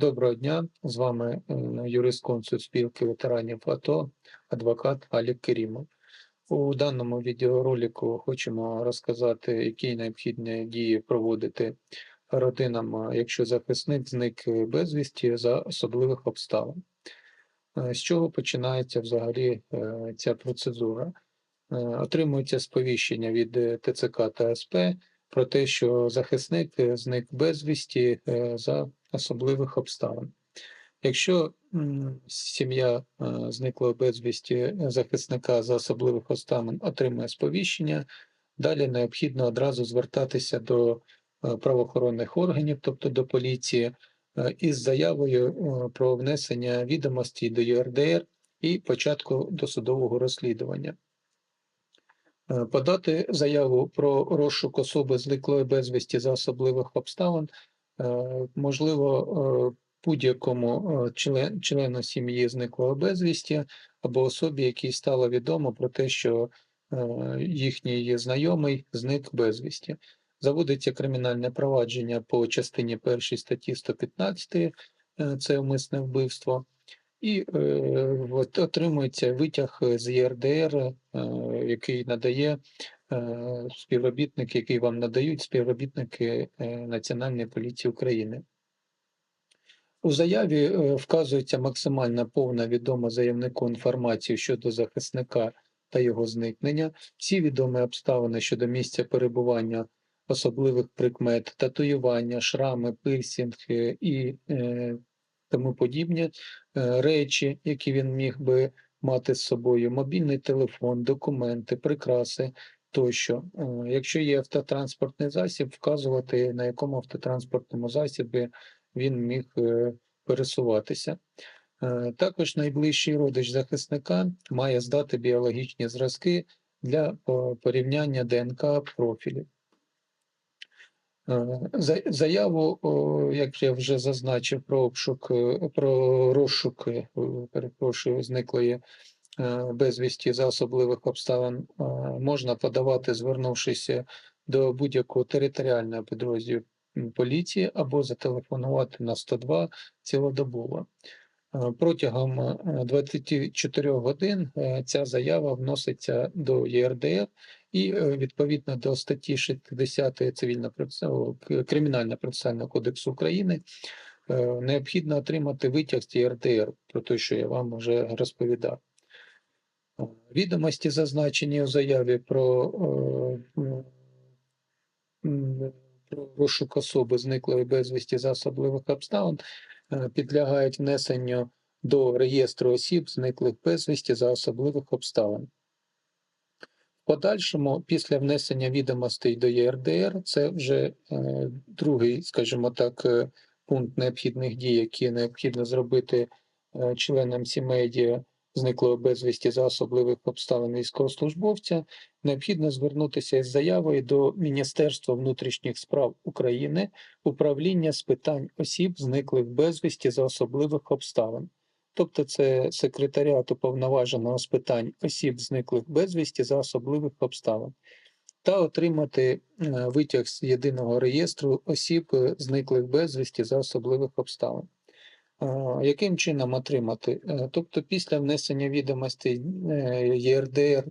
Доброго дня, з вами е, юрист-консульт спілки ветеранів АТО, адвокат Алік Керімов. У даному відеоролику хочемо розказати, які необхідні дії проводити родинам, якщо захисник зник безвісті за особливих обставин. Е, З чого починається взагалі е, ця процедура? Е, Отримується сповіщення від е, ТЦК та СП про те, що захисник е, зник безвісті е, за особливих обставин. Якщо сім'я е, зниклого безвісті захисника за особливих обставин отримує сповіщення, далі необхідно одразу звертатися до правоохоронних органів, тобто до поліції, із заявою про внесення відомостей до ЄРДР і початку досудового розслідування. Е, Подати заяву про розшук особи зниклої безвісті за особливих обставин е, можливо е, будь-якому член, члену сім'ї зниклого безвісті або особі, якій стало відомо про те, що їхній знайомий зник безвісті. Заводиться кримінальне провадження по частині першій статті 115, е, це умисне вбивство. І е, от отримується витяг з ЄРДР, е, який надає е, співробітник, який вам надають співробітники е, Національної поліції України. У заяві е, вказується максимально повна відома заявнику інформацію щодо захисника та його зникнення, всі відомі обставини щодо місця перебування особливих прикмет, татуювання, шрами, пирсінг е, і е, тому подібні е, речі, які він міг би мати з собою, мобільний телефон, документи, прикраси тощо. Е, Якщо є автотранспортний засіб, вказувати на якому автотранспортному засібі він міг е, пересуватися. Також найближчий родич захисника має здати біологічні зразки для порівняння ДНК профілів. Е, за- Заяву, як я вже зазначив, про обшук, е, про розшук, е, перепрошую, зниклої безвісті за особливих обставин можна подавати, звернувшися до будь-якого територіального підрозділу поліції або зателефонувати на 102 цілодобово. Е, Протягом е, 24 годин е, ця заява вноситься до ЄРДР і е, відповідно до статті 60 цивільно кримінально процесуального кодексу України е, необхідно отримати витяг з ЄРДР про те, що я вам вже розповідав. Е, Відомості зазначені у заяві про, е, про розшук особи зниклої безвісті за особливих обставин е, підлягають внесенню до реєстру осіб, зниклих безвісті за особливих обставин. В подальшому, після внесення відомостей до ЄРДР, це вже е, другий, скажімо так, е, пункт необхідних дій, які необхідно зробити е, членам сімей зниклого безвісті за особливих обставин військовослужбовця, необхідно звернутися із заявою до Міністерства внутрішніх справ України, управління з питань осіб, зниклих безвісті за особливих обставин. Тобто це секретаріат уповноваженого з питань осіб, зниклих безвісті за особливих обставин, та отримати е, витяг з єдиного реєстру осіб, е, зниклих безвісті за особливих обставин. Яким чином отримати? Е, Тобто, після внесення відомостей е, ЄРДР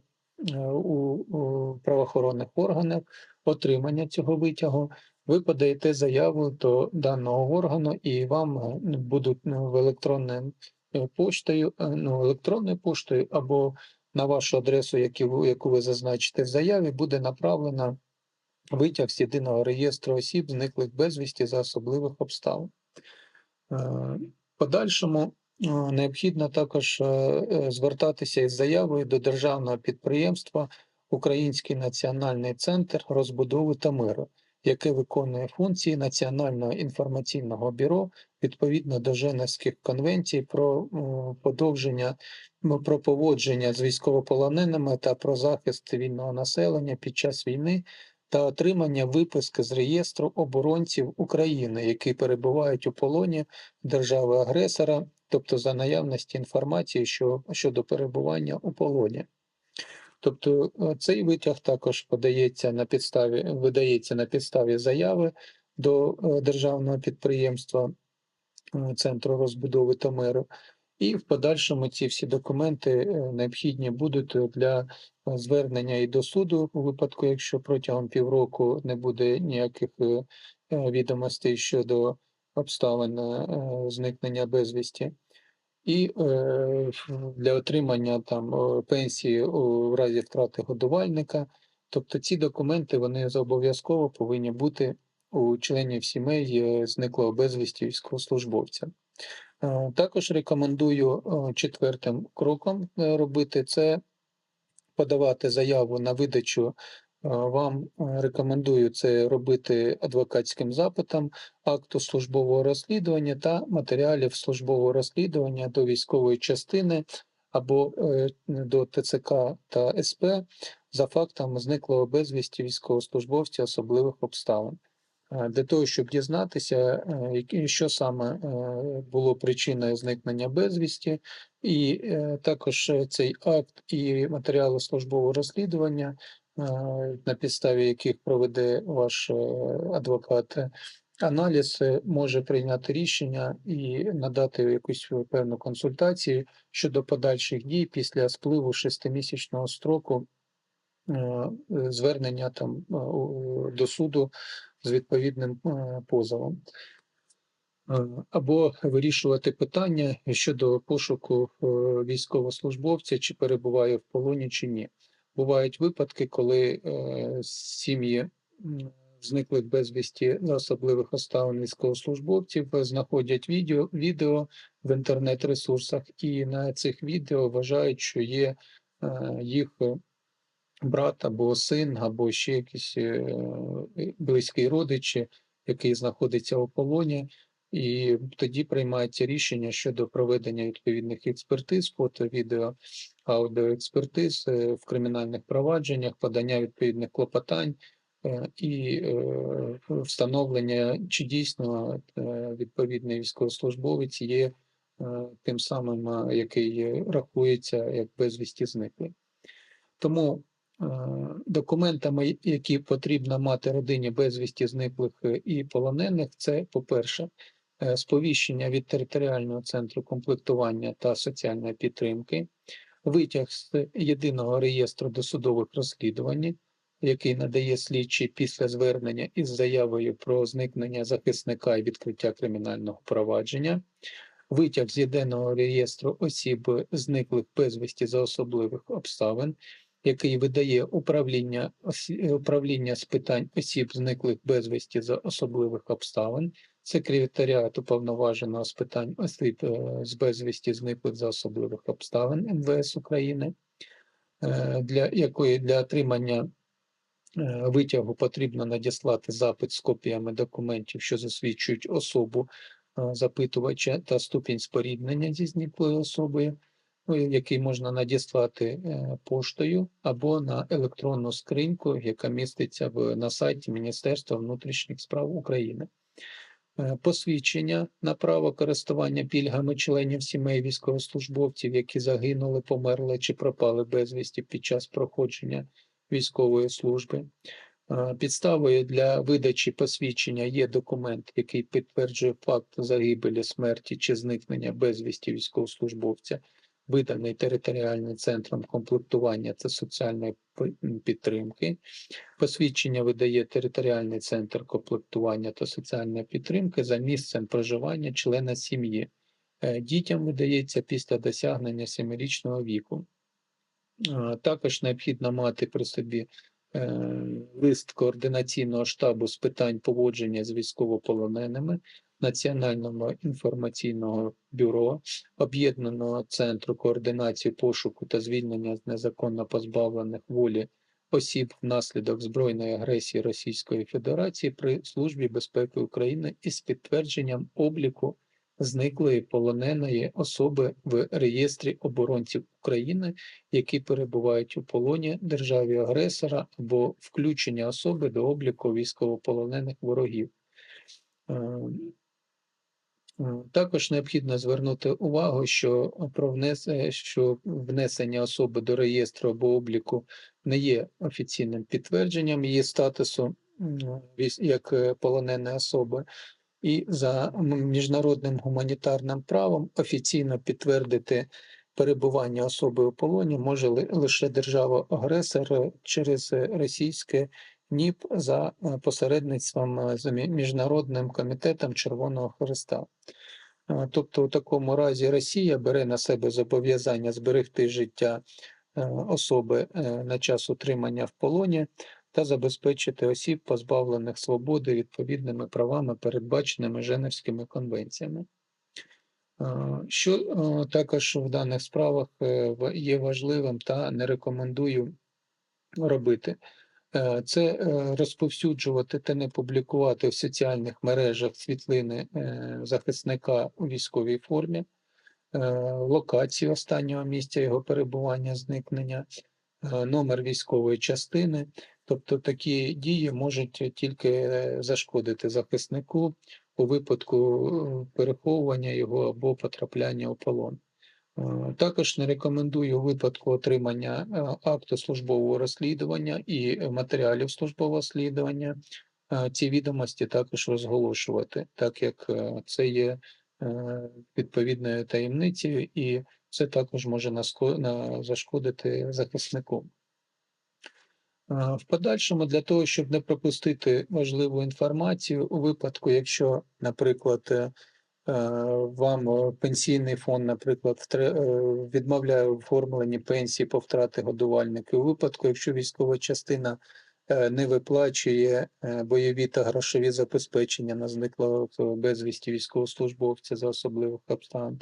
е, у, правоохоронних органах, отримання цього витягу, ви подаєте заяву до даного органу, і вам будуть ну, в поштою, ну, електронною поштою або на вашу адресу, яку ви зазначите в заяві, буде направлено витяг з єдиного реєстру осіб, зниклих безвісті за особливих обставин. Подальшому необхідно також е, е, звертатися із заявою до державного підприємства Український національний центр розбудови та миру, яке виконує функції Національного інформаційного бюро відповідно до Женевських конвенцій про подовження про поводження з військовополоненими та про захист цивільного населення під час війни та отримання виписки з реєстру оборонців України, які перебувають у полоні держави-агресора, тобто за наявності інформації що, щодо перебування у полоні. Тобто е, цей витяг також подається на підставі, видається на підставі заяви до е, державного підприємства е, Центру розбудови та миру. І в подальшому ці всі документи е, необхідні будуть для звернення і до суду у випадку, якщо протягом півроку не буде ніяких е, е, відомостей щодо обставин зникнення безвісті. І для отримання там пенсії у разі втрати годувальника. Тобто ці документи вони обов'язково повинні бути у членів сімей зниклого безвісті військовослужбовця. Е, Також рекомендую е, четвертим кроком е, робити це подавати заяву на видачу. Вам рекомендую це робити адвокатським запитом акту службового розслідування та матеріалів службового розслідування до військової частини або до ТЦК та СП за фактом зниклого безвісті військовослужбовця особливих обставин. Е, Для того, щоб дізнатися, е, що саме е, було причиною зникнення безвісті, і також цей акт і матеріали службового розслідування, на підставі яких проведе ваш адвокат. Аналіз, може прийняти рішення і надати якусь певну консультацію щодо подальших дій після спливу шестимісячного строку звернення там до суду з відповідним е, позовом. Е, Або вирішувати питання щодо пошуку е, військовослужбовця, чи перебуває в полоні, чи ні. Бувають випадки, коли сім'ї зниклих безвісті особливих обставин військовослужбовців знаходять відео, відео в інтернет-ресурсах, і на цих відео вважають, що є їх брат або син, або ще якийсь е, близький родич, який знаходиться у полоні, і тоді приймається рішення щодо проведення відповідних експертиз, фото, відео, аудіоекспертиз е, в кримінальних провадженнях, подання відповідних клопотань. е, І встановлення, чи дійсно відповідний військовослужбовець є тим самим, який рахується як безвісті зниклий. Тому документами, які потрібно мати родині безвісті зниклих е, і полонених, це, по-перше, е, сповіщення від територіального центру комплектування та соціальної підтримки, витяг з єдиного реєстру досудових розслідувань, який надає слідчий після звернення із заявою про зникнення захисника і відкриття кримінального провадження, витяг з єдиного реєстру осіб, зниклих безвісті за особливих обставин, який видає управління, управління з питань осіб, зниклих безвісті за особливих обставин, секретаріат уповноваженого з питань осіб е, з безвісті зниклих за особливих обставин МВС України, е, для якої для отримання е, витягу потрібно надіслати запит з копіями документів, що засвідчують особу запитувача та ступінь споріднення зі зниклою особою, який можна надіслати е, поштою або на електронну скриньку, яка міститься в, на сайті Міністерства внутрішніх справ України. Е, Посвідчення на право користування пільгами членів сімей військовослужбовців, які загинули, померли чи пропали безвісті під час проходження військової служби. Е, Підставою для видачі посвідчення є документ, який підтверджує факт загибелі, смерті чи зникнення безвісті військовослужбовця, виданий територіальним центром комплектування та соціальної підтримки. Посвідчення видає територіальний центр комплектування та соціальної підтримки за місцем проживання члена сім'ї. Е, Дітям видається після досягнення семирічного віку. Е, Також необхідно мати при собі е, лист координаційного штабу з питань поводження з військовополоненими Національного інформаційного бюро, Об'єднаного центру координації пошуку та звільнення з незаконно позбавлених волі осіб внаслідок збройної агресії Російської Федерації при Службі безпеки України із підтвердженням обліку зниклої полоненої особи в реєстрі оборонців України, які перебувають у полоні державі агресора або включення особи до обліку військовополонених ворогів. Е, е, Також необхідно звернути увагу, що про внес- що внесення особи до реєстру або обліку не є офіційним підтвердженням її статусу як е, полоненої особи. і за міжнародним гуманітарним правом офіційно підтвердити перебування особи у полоні може лише держава-агресор через е, російське НІП за е, посередництвом е, з Міжнародним комітетом Червоного Хреста. Е, Тобто, у такому разі Росія бере на себе зобов'язання зберегти життя особи на час утримання в полоні та забезпечити осіб, позбавлених свободи відповідними правами, передбаченими Женевськими конвенціями. Що також в даних справах є важливим та не рекомендую робити, це е, розповсюджувати та не публікувати в соціальних мережах світлини е, захисника у військовій формі, е, локацію останнього місця його перебування, зникнення, е, номер військової частини. Тобто такі дії можуть тільки е, зашкодити захиснику у випадку е, переховування його або потрапляння у полон. Е, Також не рекомендую у випадку отримання е, акту службового розслідування і матеріалів службового розслідування е, ці відомості також розголошувати, так як це є відповідною таємницею, і це також може зашкодити захиснику. В подальшому для того, щоб не пропустити важливу інформацію, у випадку, якщо, наприклад, вам е, пенсійний фонд, наприклад, е, відмовляє в оформленні пенсії по втрати годувальника, у випадку, якщо військова частина е, не виплачує е, бойові та грошові забезпечення на зниклого е, безвісті військовослужбовця за особливих обставин.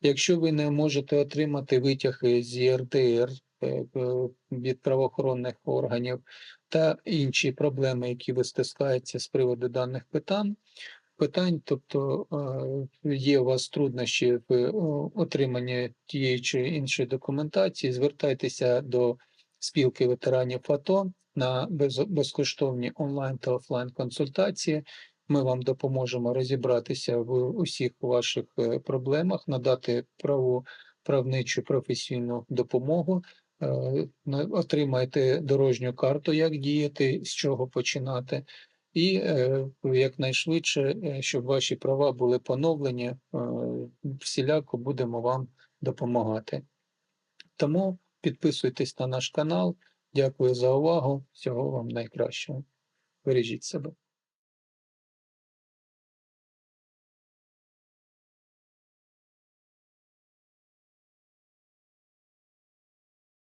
Якщо ви не можете отримати витяги з ЄРДР е, е, від правоохоронних органів та інші проблеми, які ви стискаєте з приводу даних питань, питань, тобто є у вас труднощі в е, отриманні тієї чи іншої документації, звертайтеся до спілки ветеранів АТО на безкоштовні онлайн та офлайн консультації. Ми вам допоможемо розібратися в усіх ваших е, проблемах, надати праву правничу професійну допомогу. Е, Отримайте дорожню карту, як діяти, з чого починати, і е, якнайшвидше, е, щоб ваші права були поновлені, е, всіляко будемо вам допомагати. Тому підписуйтесь на наш канал. Дякую за увагу. Всього вам найкращого. Бережіть себе.